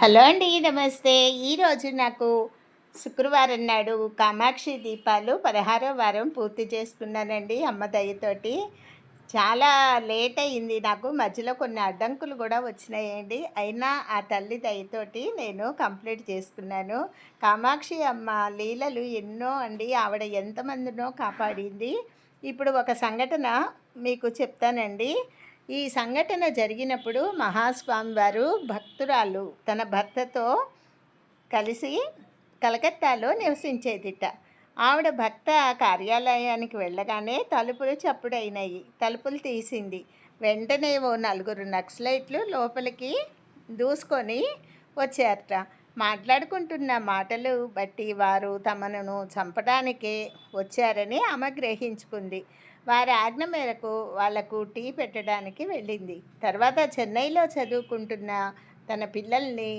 Hello అండి నమస్తే. ఈరోజు నాకు శుక్రవారం నాడు కామాక్షి దీపాలు పదహారో వారం పూర్తి చేసుకున్నానండి అమ్మ దయతోటి. చాలా లేట్ అయింది నాకు మధ్యలో కొన్ని అడ్డంకులు కూడా వచ్చినాయండి. అయినా ఆ తల్లి దయతోటి నేను కంప్లీట్ చేసుకున్నాను. కామాక్షి అమ్మ లీలలు ఎన్నో అండి ఆవిడ ఎంతమందినో కాపాడింది. ఇప్పుడు ఒక సంఘటన మీకు చెప్తానండి. ఈ సంఘటన జరిగినప్పుడు మహాస్వామి వారు భక్తురాలు తన భర్తతో కలిసి కలకత్తాలో నివసించేదిట. ఆవిడ భర్త కార్యాలయానికి వెళ్ళగానే తలుపులు చప్పుడైనాయి. తలుపులు తీసింది. వెంటనే ఓ నలుగురు నక్సలైట్లు లోపలికి దూసుకొని వచ్చారట. మాట్లాడుకుంటున్న మాటలు బట్టి వారు తమను చంపడానికే వచ్చారని ఆమె గ్రహించుకుంది. వారి ఆజ్ఞ మేరకు వాళ్ళకు టీ పెట్టడానికి వెళ్ళింది. తర్వాత చెన్నైలో చదువుకుంటున్న తన పిల్లల్ని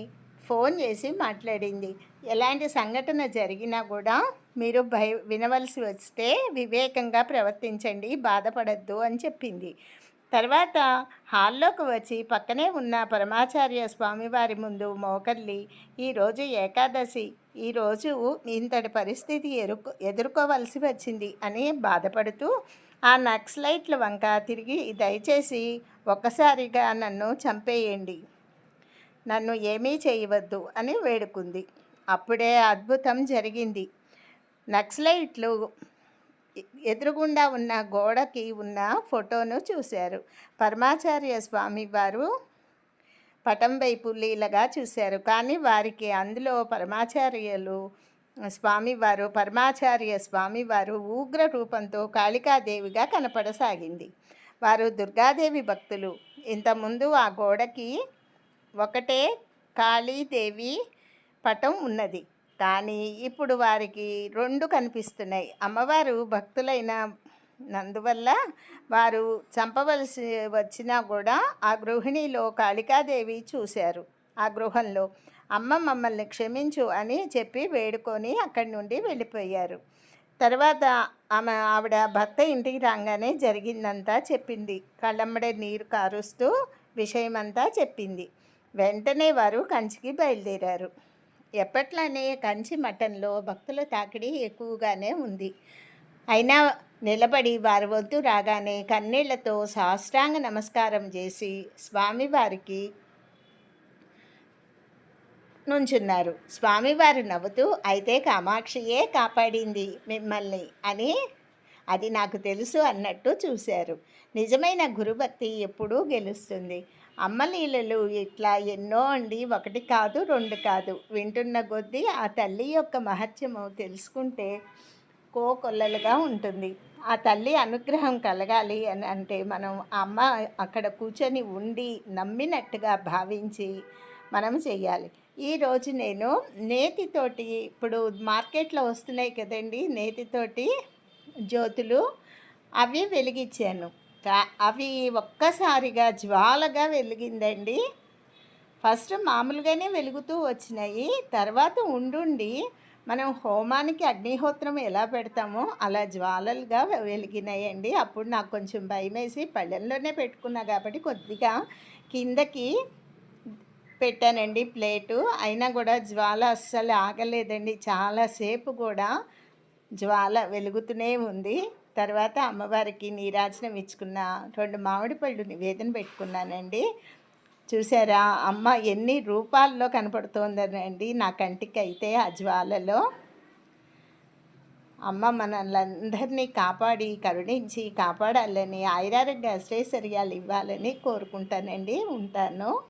ఫోన్ చేసి మాట్లాడింది. ఎలాంటి సంఘటన జరిగినా కూడా మీరు భయ వినవలసి వస్తే వివేకంగా ప్రవర్తించండి బాధపడద్దు అని చెప్పింది. తర్వాత హాల్లోకి వచ్చి పక్కనే ఉన్న పరమాచార్య స్వామివారి ముందు మోకర్లి ఈరోజు ఏకాదశి. ఈరోజు ఇంతటి పరిస్థితి ఎరుకు ఎదుర్కోవలసి వచ్చింది అని బాధపడుతూ ఆ నక్సలైట్ల వంక తిరిగి దయచేసి ఒక్కసారిగా నన్ను చంపేయండి. నన్ను ఏమీ చేయవద్దు అని వేడుకుంది. అప్పుడే అద్భుతం జరిగింది. నక్సలైట్లు ఎదురుగుండా ఉన్న గోడకి ఉన్న ఫోటోను చూశారు. పరమాచార్య స్వామి వారు పటం వైపు లీలగా చూశారు. కానీ వారికి అందులో పరమాచార్యులు స్వామివారు పరమాచార్య స్వామివారు ఉగ్ర రూపంతో కాళికాదేవిగా కనపడసాగింది. వారు దుర్గాదేవి భక్తులు. ఇంతకుముందు ఆ గోడకి ఒకటే కాళీదేవి పటం ఉన్నది. కానీ ఇప్పుడు వారికి రెండు కనిపిస్తున్నాయి. అమ్మవారు భక్తులైన నందువల్ల వారు చంపవలసి వచ్చినా కూడా ఆ గృహిణిలో కాళికాదేవి చూశారు. ఆ గృహంలో. అమ్మ మమ్మల్ని క్షమించు అని చెప్పి వేడుకొని అక్కడి నుండి వెళ్ళిపోయారు. తర్వాత ఆమె ఆవిడ భర్త ఇంటికి రాగానే జరిగిందంతా చెప్పింది. కళ్ళమ్మడే నీరు కారుస్తూ విషయమంతా చెప్పింది. వెంటనే వారు కంచికి బయలుదేరారు. ఎప్పట్లానే కంచి మఠంలో భక్తుల తాకిడి ఎక్కువగానే ఉంది. అయినా నిలబడి వారి వద్దు రాగానే కన్నీళ్ళతో సాష్టాంగ నమస్కారం చేసి స్వామివారికి నుంచున్నారు. స్వామివారు నవ్వుతూ అయితే కామాక్షియే కాపాడింది మిమ్మల్ని అని అది నాకు తెలుసు అన్నట్టు చూశారు. నిజమైన గురుభక్తి ఎప్పుడూ గెలుస్తుంది. అమ్మలీలలు ఇట్లా ఎన్నో అండి. ఒకటి కాదు రెండు కాదు. వింటున్న కొద్దీ ఆ తల్లి యొక్క మహత్యము తెలుసుకుంటే కోకొల్లలుగా ఉంటుంది. ఆ తల్లి అనుగ్రహం కలగాలి అని అంటే మనం అమ్మ అక్కడ కూర్చొని ఉండి నమ్మినట్టుగా భావించి మనం చెయ్యాలి ఈరోజు నేను నేతితోటి ఇప్పుడు మార్కెట్లో వస్తున్నాయి కదండి నేతితోటి జ్యోతులు అవి వెలిగించాను. అవి ఒక్కసారిగా జ్వాలగా వెలిగిందండి. ఫస్ట్ మామూలుగానే వెలుగుతూ వచ్చినాయి. తర్వాత ఉండుండి మనం హోమానికి అగ్నిహోత్రం ఎలా పెడతామో అలా జ్వాలలుగా వెలిగినాయండి. అప్పుడు నాకు కొంచెం భయం వేసి పళ్ళెంలోనే పెట్టుకున్నా కాబట్టి కొద్దిగా కిందకి పెట్టానండి ప్లేటు. అయినా కూడా జ్వాల అస్సలు ఆగలేదండి. చాలాసేపు కూడా జ్వాల వెలుగుతూనే ఉంది. తర్వాత అమ్మవారికి నీరాజనం ఇచ్చుకున్న రెండు మామిడి పళ్ళు నివేదన పెట్టుకున్నానండి. చూసారా? అమ్మ ఎన్ని రూపాల్లో కనపడుతోందనండి నా కంటికి అయితే ఆ జ్వాలలో. అమ్మ మనల్ని కాపాడి కరుణించి కాపాడాలని ఆయురారోగ్య అశ్రేసర్యాలు ఇవ్వాలని కోరుకుంటానండి. ఉంటాను.